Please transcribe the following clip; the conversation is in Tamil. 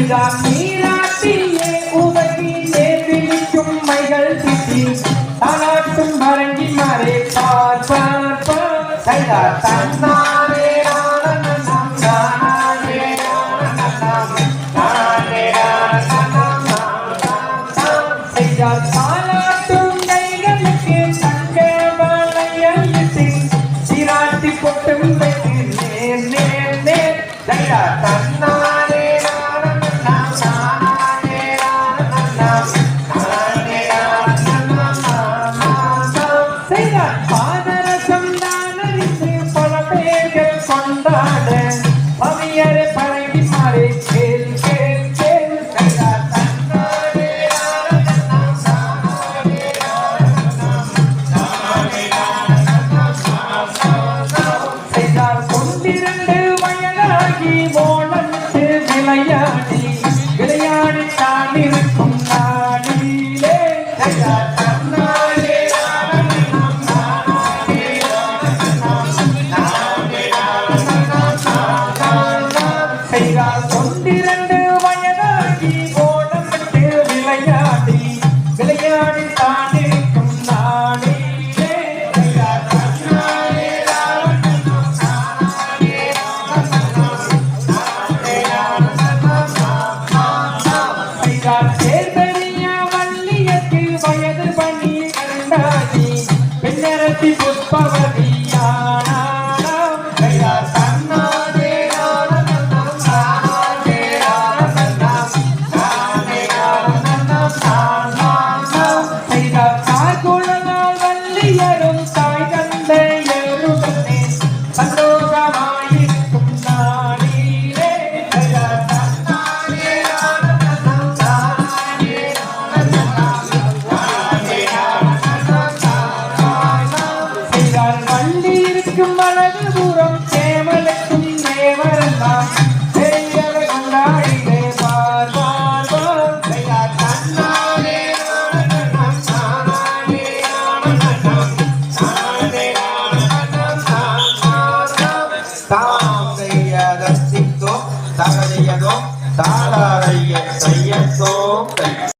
நீராம் நீராட்டியே. உதவியே பிடிக்கும் மைகள் திட்டி தானாட்டும் மரங்கி மறை பார் பார். பார் தன்னாரே பாதரசம் தானரித்து பல பேர்கள் கொண்டாட. மவியரை பழகி மாறி கேள் கேள் கேள். செய்தார் கொண்டிருந்து வயதாகி ஓடந்து விளையாடி. விளையாடி தான் இருக்கும் நாடிலே புஷ்பவதியானா தகதையதோ தாளாரைய கையத்தோ கை